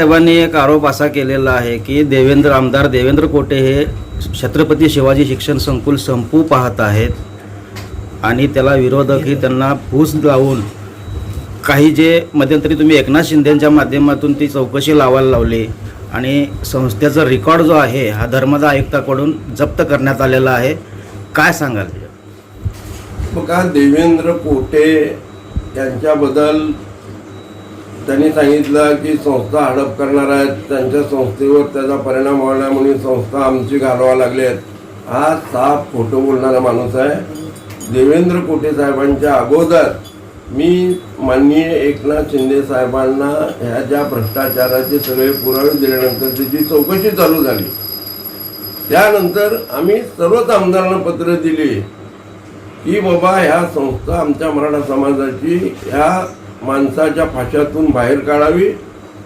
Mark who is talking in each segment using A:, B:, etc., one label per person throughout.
A: साहेबांनी एक आरोप असा केलेला आहे की देवेंद्र आमदार देवेंद्र कोटे हे छत्रपती शिवाजी शिक्षण संकुल संपू पाहत आहेत आणि त्याला विरोधकही त्यांना फूस लावून काही जे मध्यंतरी तुम्ही एकनाथ शिंदेच्या माध्यमातून ती चौकशी लावायला लावली आणि संस्थेचा रेकॉर्ड जो आहे हा धर्मदा आयुक्ताकडून जप्त करण्यात आलेला आहे. काय सांगाल?
B: बघा देवेंद्र कोटे यांच्याबद्दल त्यांनी सांगितलं की संस्था हडप करणार आहेत. त्यांच्या संस्थेवर त्याचा परिणाम व्हायला म्हणून संस्था आमची घालवा लागलेत हा साफ खोटं बोलणारा माणूस आहे. देवेंद्र कोटे साहेबांच्या अगोदर मी माननीय एकनाथ शिंदे साहेबांना ह्या ज्या भ्रष्टाचाराचे सगळे पुरावे दिल्यानंतर त्याची चौकशी चालू झाली त्यानंतर आम्ही सर्वच आमदारांना पत्र दिली की बाबा ह्या संस्था आमच्या मराठा समाजाची ह्या माणसाच्या फाशातून बाहेर काढावी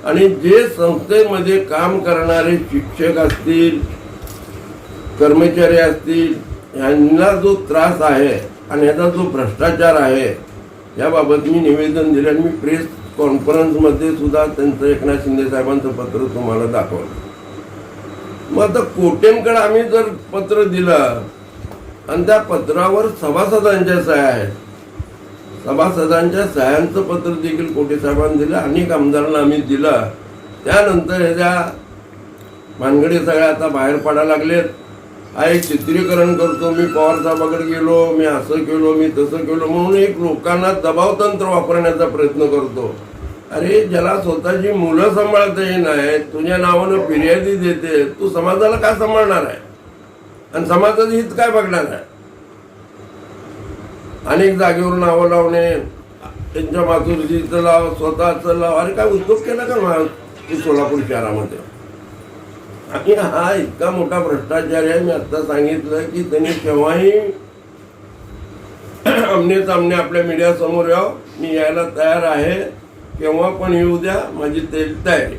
B: आणि जे संस्थेमध्ये काम करणारे शिक्षक असतील कर्मचारी असतील ह्यांना जो त्रास आहे आणि ह्याचा जो भ्रष्टाचार आहे याबाबत मी निवेदन दिले आणि मी प्रेस कॉन्फरन्समध्ये सुद्धा त्यांचं एकनाथ शिंदे साहेबांचं पत्र तुम्हाला दाखवलं. मग आता कोटेंकडे आम्ही जर पत्र दिलं आणि त्या पत्रावर सभासदांच्या सह्या आहेत सभासदांच्या सह्यांचं पत्र देखील कोटे साहेबांनी दिलं अनेक आमदारांना आम्ही दिलं. त्यानंतर ह्याच्या भानगडी सगळ्या आता बाहेर पडायला लागलेत हा एक चित्रीकरण करतो मी पवार साहेबाकडे गेलो मी असं केलो मी तसं केलो म्हणून एक लोकांना दबावतंत्र वापरण्याचा प्रयत्न करतो. अरे ज्याला स्वतःची मुलं सांभाळता येणार तुझ्या नावानं फिर्यादी देते तू समाजाला काय सांभाळणार आहे? आणि समाजाचं हित काय बघणार आहे? अनेक जागेवर नावं लावणे त्यांच्या मातुर्जीचं लाव स्वतःचं लाव अरे काय उद्योग केला का मा- सोलापूर शहरामध्ये? आणि हा इतका मोठा भ्रष्टाचार आहे मी आता सांगितलं की त्यांनी केव्हाही आमने सामने आपल्या मीडिया समोर यावं. मी यायला तयार आहे. केव्हा पण येऊ द्या माझी तेल तयारी